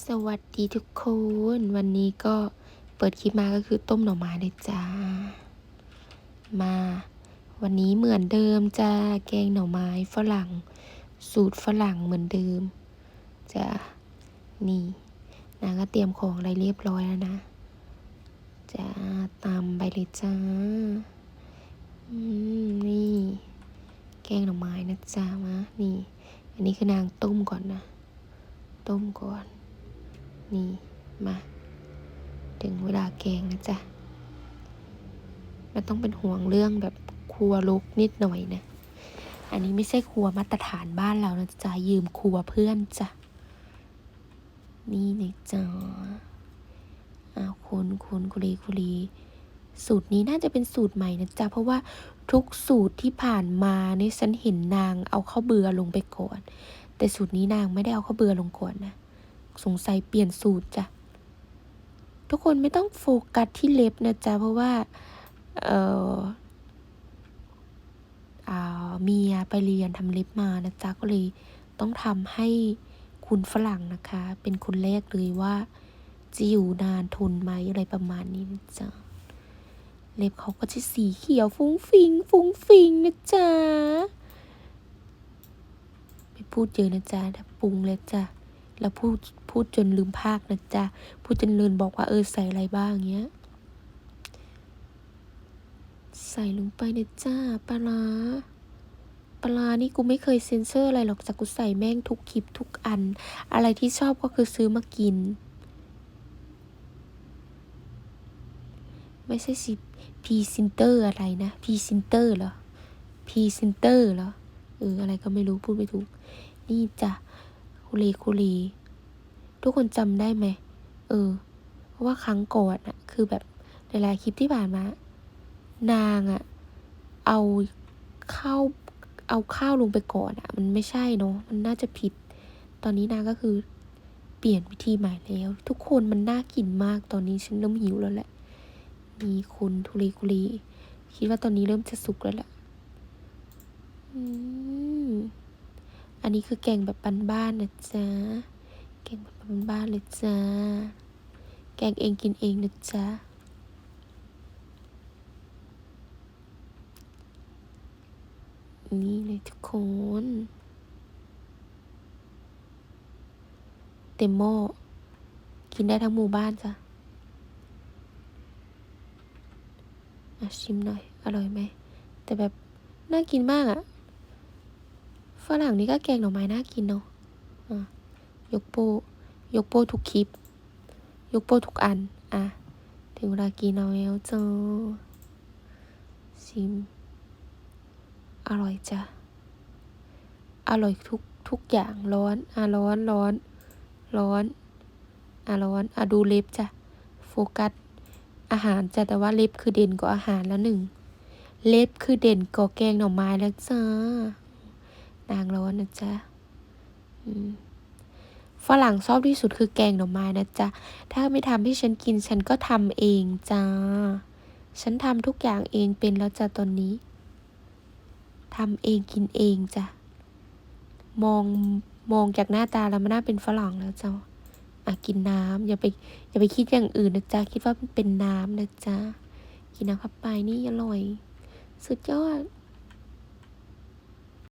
สวัสดีทุกคน วันนี้ก็เปิดคลิปมาก็คือต้มหน่อไม้เลยจ้า มา วันนี้เหมือนเดิมจ้าแกงหน่อไม้ฝรั่ง สูตรฝรั่งเหมือนเดิมจ้านี่นางก็เตรียมของอะไรเรียบร้อยแล้วนะจ้าตามไปเลยจ้าอืมนี่ แกงหน่อไม้นะจ้ามานี่ อันนี้คือนางต้มก่อนนะ ต้มก่อน นี่ มา ถึงเวลาแกงนะจ๊ะ มันต้องเป็นห่วงเรื่องแบบครัวลุกนิดหน่อยนะ อันนี้ไม่ใช่ครัวมาตรฐานบ้านเรานะจ๊ะ ยืมครัวเพื่อนจ้ะ นี่นะจ๊ะอ้าวคนคนคุรีคุรีสูตรนี้น่าจะเป็นสูตรใหม่นะจ๊ะ เพราะว่าทุกสูตรที่ผ่านมาเนี่ยฉันเห็นนางเอาข้าวเบื่อลงไปก่อน แต่สูตรนี้นางไม่ได้เอาข้าวเบื่อลงก่อนนะ สงสัยเปลี่ยนสูตรจ้ะ ทุกคนไม่ต้องโฟกัสที่เล็บนะจ๊ะ เพราะว่าเอออเมียไปเรียนทำเล็บมานะจ๊ะ ก็เลยต้องทำให้คุณฝรั่งนะคะ เป็นคนแรกเลยว่าจะอยู่นานทนไหมอะไรประมาณนี้นะจ๊ะ เล็บเขาก็จะสีเขียวฟุ้งฟิง ฟุ้งฟิงนะจ๊ะ ไม่พูดเยอะนะจ๊ะถ้าปรุงเลยจ้ะ แล้วพูดพูดจนลืมภาคนะจ๊ะ พูดจนลืมบอกว่าเออใส่อะไรบ้างเงี้ย ใส่ลงไปนะจ้าปลาปลานี่กูไม่เคยเซ็นเซอร์อะไรหรอกจ้ะกูใส่แม่งทุกคลิปทุกอัน อะไรที่ชอบก็คือซื้อมากิน ไม่ใช่สิพีซินเตอร์อะไรนะพีซินเตอร์เหรอพีซินเตอร์เหรอเอออะไรก็ไม่รู้พูดไม่ถูก นี่จ้ะ คุรีคุรี ทุกคนจำได้ไหม เออเพราะว่าครั้งก่อนอะคือแบบหลายคลิปที่ผ่านมา นางอะเอาข้าวเอาข้าวลงไปก่อนอะมันไม่ใช่เนาะมันน่าจะผิด ตอนนี้นางก็คือเปลี่ยนวิธีใหม่แล้ว ทุกคนมันน่ากินมากตอนนี้ฉันเริ่มหิวแล้วแหละ มีคุณทุรีคุรี คิดว่าตอนนี้เริ่มจะสุกแล้วแหละ อืม อันนี้คือแกงแบบบ้านๆนะจ๊ะ แกงแบบบ้านๆเลยจ้า แกงเองกินเองนะจ๊ะนี่เลยทุกคน เต็มหม้อ กินได้ทั้งหมู่บ้านจ้ะอะชิมหน่อย อร่อยไหม แต่แบบ น่ากินมากอะ ฝรั่งนี่ก็แกงหน่อไม้น่ากินเนาะอะยกโป ยกโปทุกคลิป ยกโปทุกอัน อะ ถึงเวลากินเอาแล้วจ้าชิม อร่อยจ้ะ อร่อยทุกทุกอย่างร้อน อะร้อนร้อน ร้อน อะร้อน อะดูเล็บจ้ะ โฟกัส อาหารจ้ะแต่ว่าเล็บคือเด่นกว่าอาหารแล้วหนึ่ง เล็บคือเด่นกว่าแกงหน่อไม้แล้วจ้า นางร้อนนะจ๊ะฝรั่งชอบที่สุดคือแกงหน่อไม้นะจ๊ะ ถ้าไม่ทำให้ฉันกินฉันก็ทำเองจ้า ฉันทำทุกอย่างเองเป็นแล้วจ้ะตอนนี้ทำเองกินเองจ้ะ มองมองจากหน้าตาแล้วมันน่าเป็นฝรั่งแล้วจ้ะอะกินน้ำอย่าไปอย่าไปคิดอย่างอื่นนะจ๊ะ คิดว่าเป็นน้ำนะจ๊ะ กินน้ำเข้าไปนี่อร่อย สุดยอด